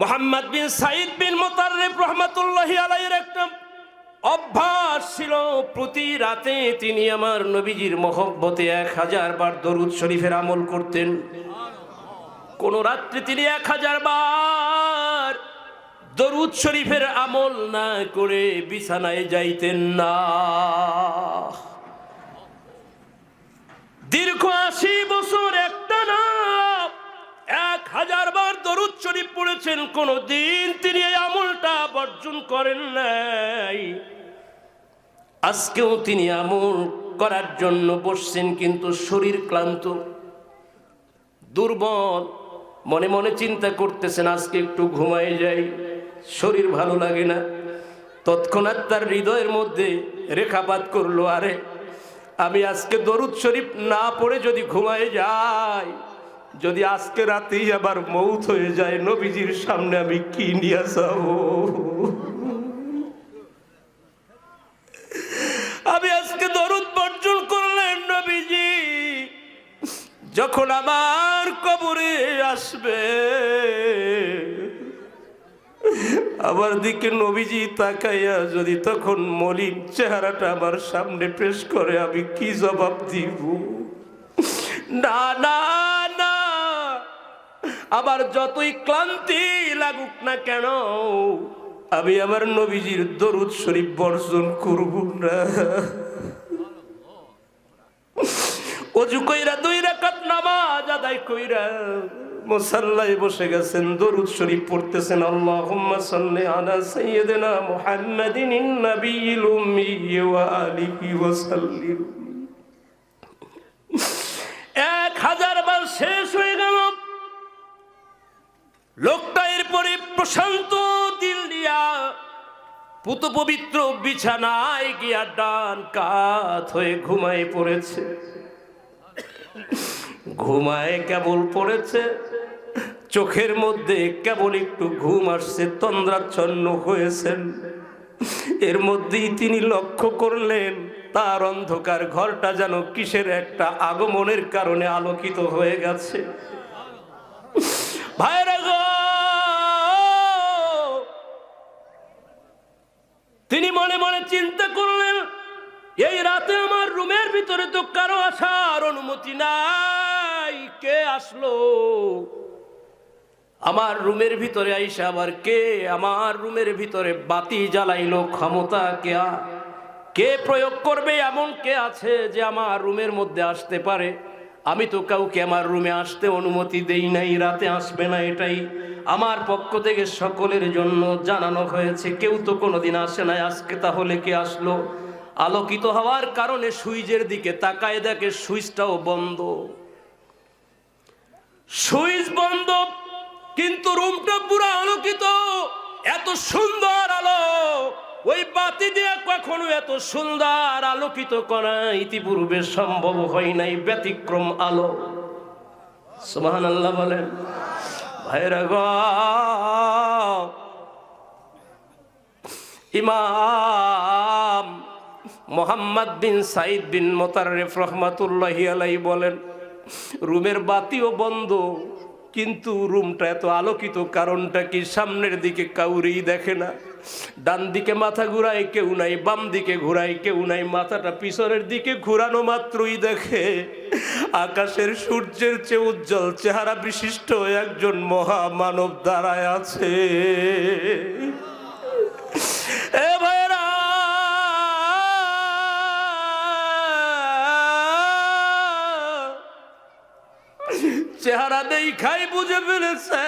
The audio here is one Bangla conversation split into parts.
মোহাম্মদ বিন সাইদ বিন মোতারেফ রহমতুল্লাহি আলাইয়ের একটা অভ্যাস ছিল, প্রতি রাতে তিনি আমার নবীজির মহব্বতে এক হাজার বার দরুদ শরীফের আমল করতেন। কোন রাত্রে তিনি এক হাজার বার দরুদ শরীফের আমল না করে বিছানায় যাইতেন না। দীর্ঘ আশি বছর একটা না এক হাজার বার দরুদ শরীফ পড়েছেন কোন দিন তিনি এই আমলটা বর্জন করেন নাই। আজকেও তিনি আমল করার জন্য বসছেন, কিন্তু শরীর ক্লান্ত, দুর্বল, মনে মনে চিন্তা করতেছেন, আজকে একটু ঘুমাই যাই, শরীর ভালো লাগে না। তৎক্ষণাৎ তার হৃদয়ের মধ্যে রেখাপাত করল, আরে, আমি আজকে দরুদ শরীফ না পড়ে যদি ঘুমায় যাই যদি আজকে রাতেই আবার মৌত হয়ে যায়, নবীজির সামনে আমি কি নিয়ে যাব? আমি আজকে দরুদ বর্জন করলেন নবীজি। যখন আমার কবরে আসবে, আমার দিকে নবীজি তাকাইয়া যদি তখন মলিন চেহারাটা আমার সামনে পেশ করে, আমি কি জবাব দিব? না না। আবার যতই ক্লান্তি লাগুক না কেন, আমি আমার নবীজির দরুদ শরীফ বর্জন করব না। অজু কইরা দুই রাকাত নামাজ আদায় কইরা মুসাল্লায় বসে গেছেন, দরুদ শরীফ পড়তেছেন, আল্লাহুম্মা সাল্লি আলা সাইয়্যিদিনা মুহাম্মাদিন নাবিয়্যিল উম্মি ওয়া আলিহি লোকটা এরপরে প্রশান্ত দিল দিয়া, পুত পবিত্র বিছানায় গিয়া ডান কাত হয়ে ঘুমায় পড়েছে। ঘুমায় কেবল পড়েছে, চোখের মধ্যে কেবল একটু ঘুম আসছে, তন্দ্রাচ্ছন্ন হয়েছেন। এর মধ্যেই তিনি লক্ষ্য করলেন, তার অন্ধকার ঘরটা যেন কিসের একটা আগমনের কারণে আলোকিত হয়ে গেছে। ভাইরা তিনি মনে মনে চিন্তা করলেন, এই রাতে আমার রুমের ভিতরে তো কারও আসার অনুমতি নাই। কে আসলো? আমার রুমের ভিতরে আইসা আবার কে? আমার রুমের ভিতরে বাতি জ্বালাইলো ক্ষমতা কে? কে প্রয়োগ করবে এমন কে আছে যে আমার রুমের মধ্যে আসতে পারে? আমি তো কাউকে আমার রুমে আসতে অনুমতি দেই নাই, রাতে আসবে না এটাই। আমার পক্ষ থেকে সকলের জন্য জানানো হয়েছে, কেউ তো কোনোদিন আসে নাই, আজকে তাহলে কে আসলো? আলোকিত হওয়ার কারণে সুইচের দিকে তাকায় দেখে সুইচটাও বন্ধ। সুইচ বন্ধ, কিন্তু রুমটা পুরো আলোকিত, এত সুন্দর আলো। ওই বাতি দিয়ে কখনো এত সুন্দর আলোকিত করা ইতিপূর্বে সম্ভব হয় নাই, ব্যতিক্রম আলো। সুবহান আল্লাহ বলেন ভাইরা ইমাম মোহাম্মদ বিন সাইদ বিন মোতারেফ রহমাতুল্লাহি আলাই বলেন, রুমের বাতিও বন্ধ, কিন্তু রুমটা এত আলোকিত, কারণটা কি সামনের দিকে কাউরেই দেখে না? ডান দিকে মাথা ঘুরায় কেউ নাই, বাম দিকে ঘুরায় কেউ নাই, মাথাটা পিছনের দিকে ঘুরানো মাত্রই দেখে আকাশের সূর্যের চেয়ে উজ্জ্বল চেহারা বিশিষ্ট একজন মহামানব দাঁড়ায় আছে। চেহারা দেই খাই বুঝে ফেলেছে।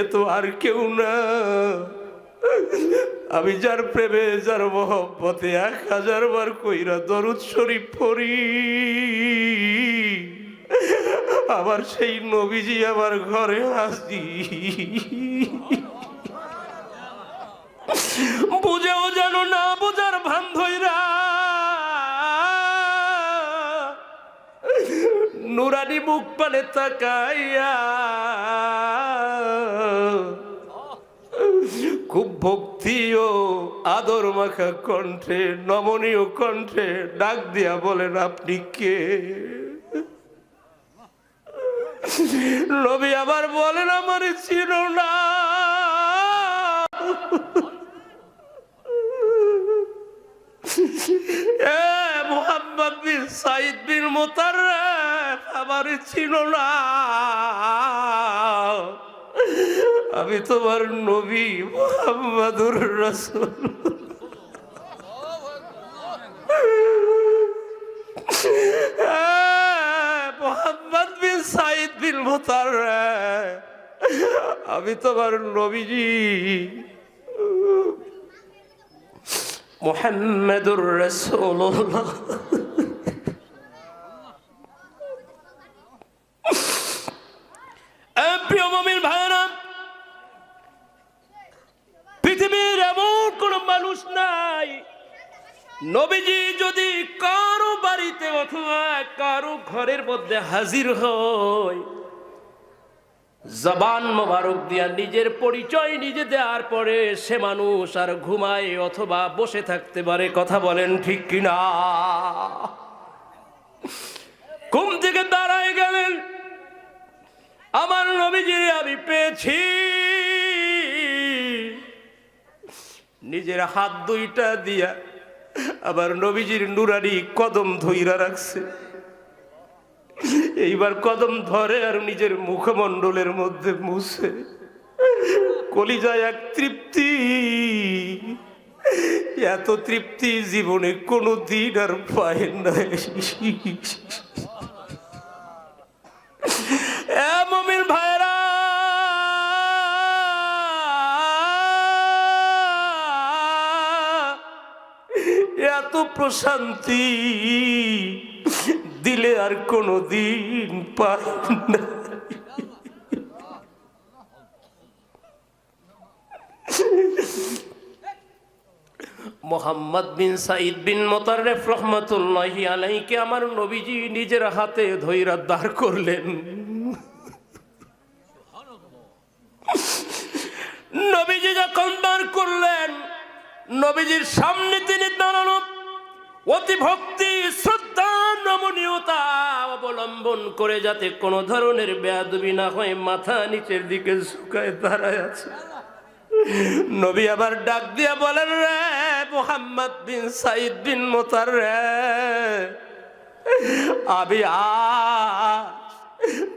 এ তো আর কেউ না। আমি যার প্রেমে, যার মহব্বতে এক হাজার বার কইরা দরুদ শরীফ পড়ি। আবার সেই নবীজি আমার ঘরে আসি বুঝেও যেন না বোঝার নুরানি মুখ পানে তাকাইয়া খুব ভক্তি ও আদর মাখা কণ্ঠে, নমনীয় কণ্ঠে ডাক দিয়া বলেন, আপনি কে? নবী আবার বলেন, আমার ছিল না। এ মোহাম্মদ বিন সাইদ বিন মোতাররফ আমার ছিল না। আমি তোমার নবী মোহাম্মদুর রসুল। মোহাম্মদ বিন সাইদ বিন মোতাররফ। আমি তোমার নবীজি। মোহাম্মদুর রসুল্লাহ প্রিয় পৃথিবীর মানুষ নাই, নবীজি যদি কারও বাড়িতে অথবা কারও ঘরের মধ্যে হাজির হয় জবান মোবারক দিয়া নিজের পরিচয় নিজে দেওয়ার পরে সে মানুষ আর ঘুমায় অথবা বসে থাকতে পারে, কথা বলেন ঠিক কিনা? ঘুম থেকে দাঁড়ায় গেলেন আমার নবীজির আমি পেয়েছি। নিজের হাত দুইটা দিয়া আবার নবীজির নুরারি কদম ধইরা রাখছে। এইবার কদম ধরে আর নিজের মুখমণ্ডলের মধ্যে মুছে। কলিজায় এক তৃপ্তি। এত তৃপ্তি জীবনে কোনো দিন আর পায় এ মমিন ভাইরা এত প্রশান্তি। দিলে আর কোনো দিন পাই মোহাম্মদ বিন সাইদ বিন মোতারেফ রহমতুল্লাহি আলাইকে আমার নবীজি নিজের হাতে ধৈরা দাঁড় করলেন। নবীজি যখন দাঁড় করলেন, নবীজির সামনে তিনি দাঁড়ানো, অতি ভক্তি নমনীয়তা অবলম্বন করে যাতে কোনো ধরনের বেয়াদবি না হয়, মাথা নিচের দিকে শুকায় দাঁড়ায় আছে। নবী আবার ডাক দিয়া বলেন, রে মোহাম্মদ বিন সাইদ বিন মোতার রে আজ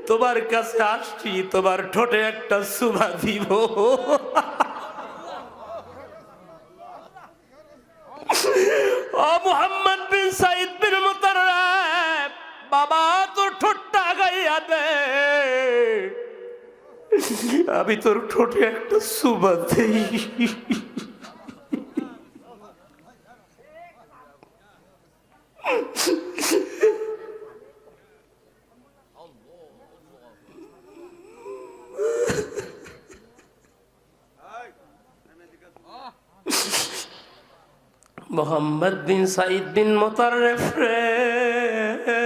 তোমার কাছে আসছি, তোমার ঠোঁটে একটা সুভা দিব। আমি তোর ঠোঁটে একটা সুবা দেই। মোহাম্মদ বিন সাইদ বিন মোতারেফ রে।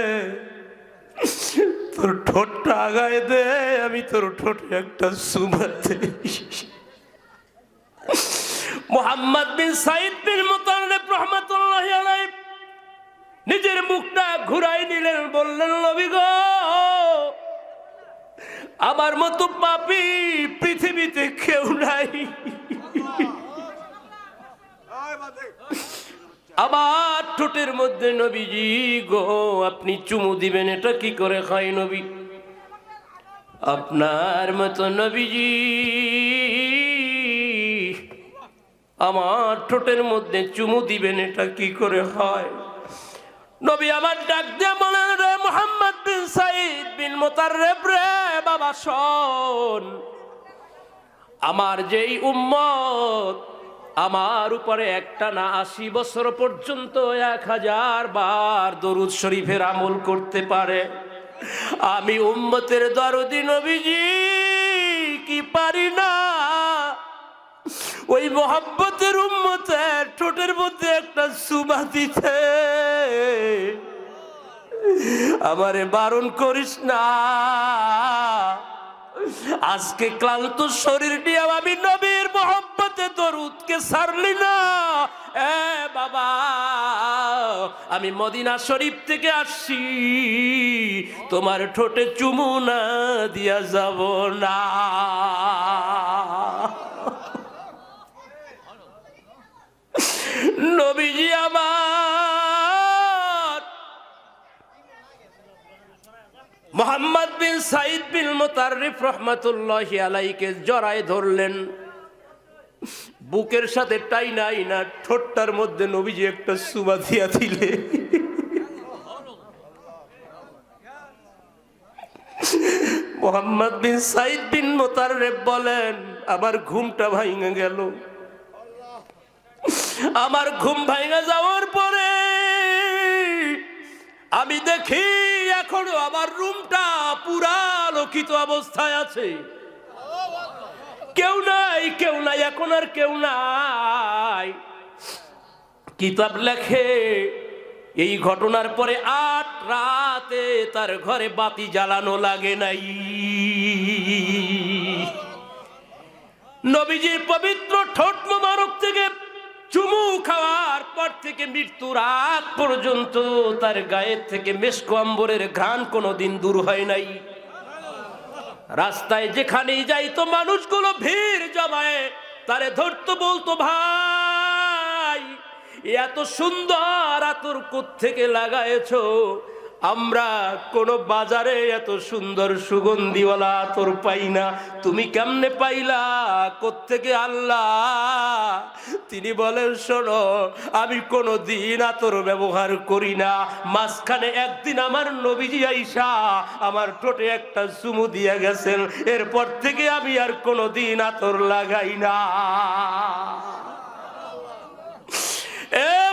তোর ঠোঁটটা আগায় দে, আমি তোর ঠোঁটে একটা সুমাতে মোহাম্মদ বিন সাইদ বিন নিজের মুখটা ঘুরাই নিলেন, বললেন, নবী গো, আমার মতো পাপি পৃথিবীতে কেউ নাই। আবার ঠোঁটের মধ্যে নবীজি গো, আপনি চুমু দিবেন, এটা কি করে খাই নবী? আপনার মতো নবীজি আমার ঠোঁটের মধ্যে চুমু দিবেন, এটা কি করে হয়? নবী আমার ডাক দিয়ে বলেন, রে মোহাম্মদ বিন সাইদ বিন মোতারেব রে বাবা, শোন। আমার যেই উম্মত আমার উপরে একটা না আশি বছর পর্যন্ত এক হাজার বার দরুদ শরীফের আমল করতে পারে। আমি উম্মতের দরদি নবীজি, কি পারি না? ওই মোহাম্মতের উম্মতের ঠোঁটের মধ্যে একটা সুবা দিতে। আমারে বারণ করিস না। আজকে ক্লান্ত শরীর নিয়ে আমি নবীর মোহাম্মত মধ্যে দরুদকে সারলি না। এ বাবা, আমি মদিনা শরীফ থেকে আসছি। তোমার ঠোঁটে চুমু না দিয়া যাব না। নবীজি আমার, মোহাম্মদ বিন সাইদ বিন মোতারিফ রহমতুল্লাহ আলাইকে জড়ায় ধরলেন। বুকের সাথে টাই নাই না, ঠোঁটটার মধ্যে নবীজি একটা সুবা দিয়া দিলে। মোহাম্মদ বিন সাইদ বিন মোতারেফ বলেন, আমার ঘুমটা ভাঙে গেল। আমার ঘুম ভাঙা যাওয়ার পরে আমি দেখি এখনও আমার রুমটা পুরা আলোকিত অবস্থায় আছে। কেউ নাই কেউ নাই, এখন আর কেউ নাই। কিতাব লেখে, এই ঘটনার পরে আট রাতে তার ঘরে বাতি জ্বালানো লাগে নাই। নবীজির পবিত্র ঠোঁট মোবারক থেকে চুমু খাওয়ার পর থেকে মৃত্যুর আগ পর্যন্ত তার গায়ের থেকে মেসকো আম্বরের ঘ্রাণ কোনোদিন দূর হয় নাই। রাস্তায় যেখানেই যাইতো মানুষগুলো ভিড় জমায়ে। তারে ধরতো বলতো, ভাই, এত সুন্দর আতর থেকে লাগায়েছো? আমরা কোন বাজারে এত সুন্দর সুগন্ধিওয়ালা আতর পাই না। তুমি কেমনে পাইলা? কোত্থেকে আল্লাহ তিনি বলেন, শোনো, আমি কোনো দিন আতর ব্যবহার করি না। মাঝখানে একদিন আমার নবীজি আইসা আমার ঠোঁটে একটা চুমু দিয়ে গেছেন। এরপর থেকে আমি আর কোনো দিন আতর লাগাই না। এ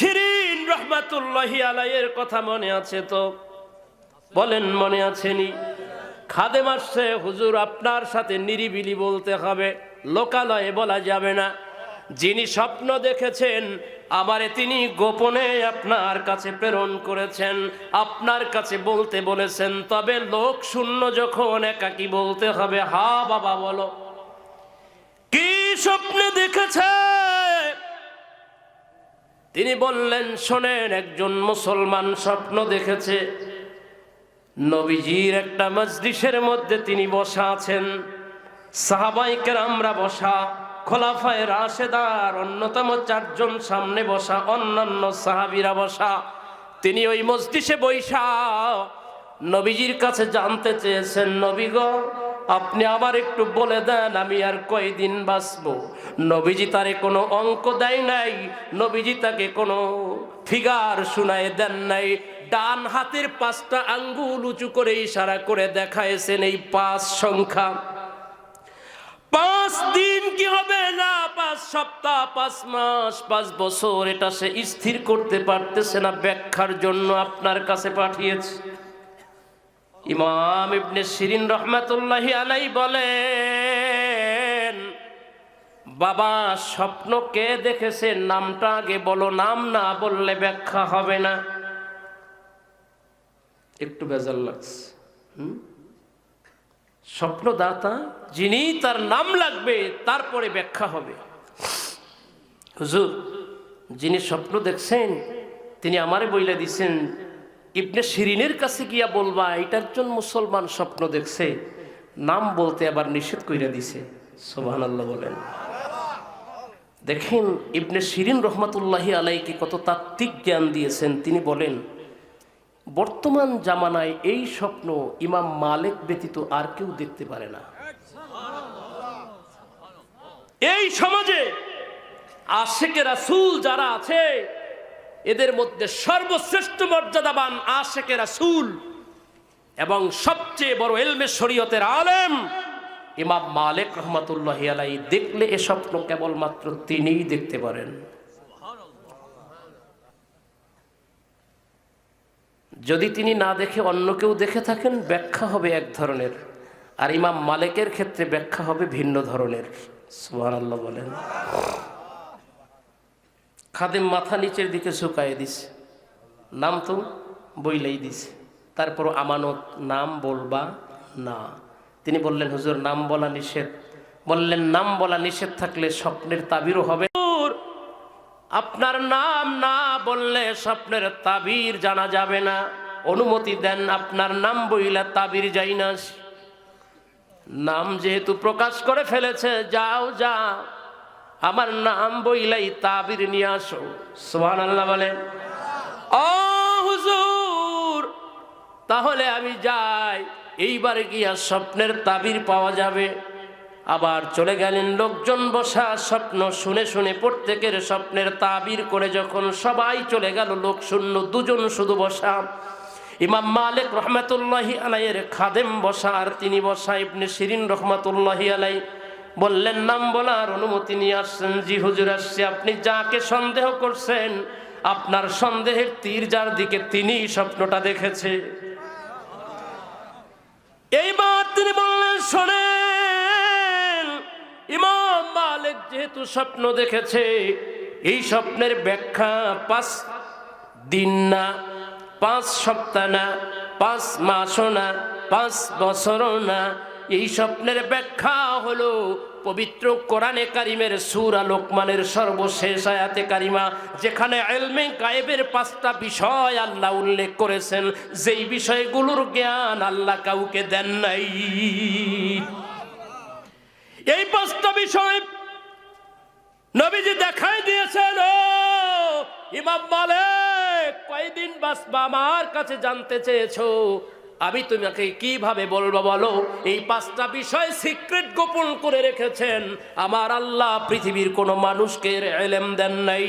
শিরিন রহমাতুল্লাহি আলাইয়ের কথা মনে আছে তো? বলেন, মনে আছেনি খাদেম আসছে, হুজুর, আপনার সাথে নিরিবিলি বলতে হবে। লোকালয়ে বলা যাবে না। যিনি স্বপ্ন দেখেছেন, আমারে তিনি গোপনে আপনার কাছে প্রেরণ করেছেন। আপনার কাছে বলতে বলেছেন, তবে লোক শূন্য যখন একাকি বলতে হবে, হা বাবা, বলো। কি স্বপ্নে দেখেছে তিনি বললেন, শোনেন, একজন মুসলমান স্বপ্ন দেখেছে। নবীজির একটা মজলিসের মধ্যে তিনি বসা আছেন। সাহাবাইকের আমরা বসা, খোলাফায় রাশেদার, অন্যতম চারজন সামনে বসা, অন্যান্য সাহাবিরা বসা। তিনি ওই মসজিষে বৈশা, নবীজির কাছে জানতে চেয়েছেন, নবী গো আপনি আবার একটু বলে দেন, আমি আর কয়দিন বাঁচব? নবীজি তারে কোনো অঙ্ক দেয় নাই, নবীজি তাকে কোনো ফিগার শুনায় দেন নাই। ডান হাতের পাঁচটা আঙ্গুল উঁচু করে ইশারা করে দেখাইছেন এই পাঁচ সংখ্যা। পাঁচ দিন কি হবে? না, পাঁচ সপ্তাহ, পাঁচ মাস, পাঁচ বছর, এটা সে স্থির করতে পারতেছে না, ব্যাখ্যার জন্য আপনার কাছে পাঠিয়েছে। ইমাম ইবনে শিরিন রহমাতুল্লাহি আলাই বলেন, বাবা, স্বপ্ন কে দেখেছে? নামটা আগে বলো, নাম না বললে ব্যাখ্যা হবে না। একটু বেজাল লাগছে। স্বপ্নদাতা, যিনি তার নাম লাগবে, তারপরে ব্যাখ্যা হবে। হুজুর, যিনি স্বপ্ন দেখছেন, তিনি আমারে বইলে দিছেন ইবনে শিরিনের কাছে গিয়া বলবা এটা একজন মুসলমান স্বপ্ন দেখছে, নাম বলতে আবার নিষেধ কইরা দিছে। সোহান আল্লাহ বলেন। দেখেন, ইবনে শিরিন রহমাতুল্লাহি আলাইকে কত তাত্ত্বিক জ্ঞান দিয়েছেন। তিনি বলেন, বর্তমান জামানায় এই স্বপ্ন ইমাম মালিক ব্যতীত আর কেউ দেখতে পারে না। এই সমাজে আশেকে রাসূল যারা আছে এদের মধ্যে সর্বশ্রেষ্ঠ মর্যাদাবান আশেকে রাসূল এবং সবচেয়ে বড় এলমে শরীয়তের আলেম ইমাম মালিক রহমতুল্লাহ আলাই দেখলে এ স্বপ্ন কেবলমাত্র তিনিই দেখতে পারেন। যদি তিনি না দেখে অন্য কেউ দেখে থাকেন, ব্যাখ্যা হবে এক ধরনের। আর ইমাম মালিকের ক্ষেত্রে ব্যাখ্যা হবে ভিন্ন ধরনের। সুহান আল্লাহ বলেন। খাদেম মাথা নিচের দিকে শুকায় দিছে। নাম তো বইলেই দিছে। তারপর আমানত নাম বলবা না। তিনি বললেন, হুজুর, নাম বলা নিষেধ। বললেন, নাম বলা নিষেধ থাকলে স্বপ্নের তাবিরও হবে। আপনার নাম না বললে স্বপ্নের তাবির জানা যাবে না। অনুমতি দেন, আপনার নাম বইলে তাবির যাই না নাম যেহেতু প্রকাশ করে ফেলেছে, যাও যা আমার নাম বইলাই তাবির নিয়ে আসো। সোহান আল্লাহ বলেন তাহলে আমি যাই। এইবারে গিয়া স্বপ্নের তাবির পাওয়া যাবে। আবার চলে গেলেন লোকজন বসা স্বপ্ন শুনে শুনে প্রত্যেকের স্বপ্নের তাবির করে যখন সবাই চলে গেল, লোক শূন্য দুজন শুধু বসা। ইমাম মালিক রহমতুল্লাহি আলাইয়ের খাদেম বসা আর তিনি বসা, ইবনে শিরিন রহমতুল্লাহি আলাই বললেন, নাম বলার অনুমতি নিয়ে আসছেন। জি, হুজুর আসছে। আপনি যাকে সন্দেহ করছেন, আপনার সন্দেহের তীর যার দিকে তিনি স্বপ্নটা দেখেছে। এইবার তিনি বললেন, শোনেন, ইমাম মালিক যেহেতু স্বপ্ন দেখেছে, এই স্বপ্নের ব্যাখ্যা পাঁচ দিন না, পাঁচ সপ্তাহ না, পাঁচ মাসও না, পাঁচ বছরও না এই স্বপ্নের ব্যাখ্যা হলো পবিত্র কোরআনে কারিমের সুরা লোকমানের সর্বশেষ আয়াতে কারিমা, যেখানে এলমে গায়েবের পাঁচটা বিষয় আল্লাহ উল্লেখ করেছেন। যেই বিষয়গুলোর জ্ঞান আল্লাহ কাউকে দেন নাই। এই পাঁচটা বিষয় নবীজি দেখাই দিয়েছেন, ও ইমাম মালিক, কয়দিন বাসবা আমার কাছে জানতে চেয়েছো? আমি তোমাকে কীভাবে বলব বলো? এই পাঁচটা বিষয় সিক্রেট গোপন করে রেখেছেন। আমার আল্লাহ পৃথিবীর কোনো মানুষকে এলেম দেন নাই।